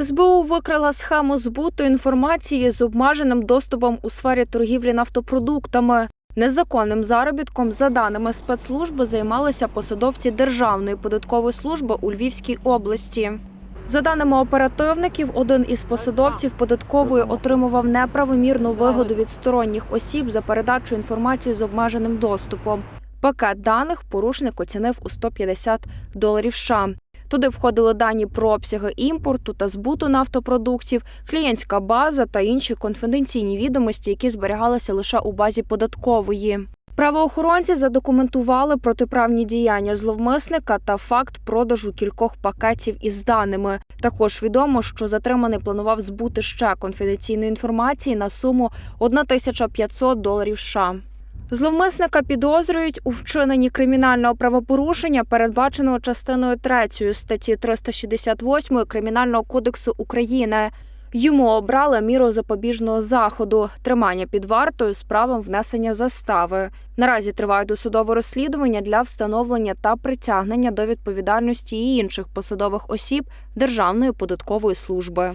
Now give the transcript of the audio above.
СБУ викрила схему збуту інформації з обмеженим доступом у сфері торгівлі нафтопродуктами. Незаконним заробітком, за даними спецслужби, займалися посадовці Державної податкової служби у Львівській області. За даними оперативників, один із посадовців податкової отримував неправомірну вигоду від сторонніх осіб за передачу інформації з обмеженим доступом. Пакет даних порушник оцінив у 150 доларів США. Туди входили дані про обсяги імпорту та збуту нафтопродуктів, клієнтська база та інші конфіденційні відомості, які зберігалися лише у базі податкової. Правоохоронці задокументували протиправні діяння зловмисника та факт продажу кількох пакетів із даними. Також відомо, що затриманий планував збути ще конфіденційної інформації на суму 1500 доларів США. Зловмисника підозрюють у вчиненні кримінального правопорушення, передбаченого частиною 3 статті 368 Кримінального кодексу України. Йому обрали міру запобіжного заходу тримання під вартою з правом внесення застави. Наразі триває досудове розслідування для встановлення та притягнення до відповідальності і інших посадових осіб Державної податкової служби.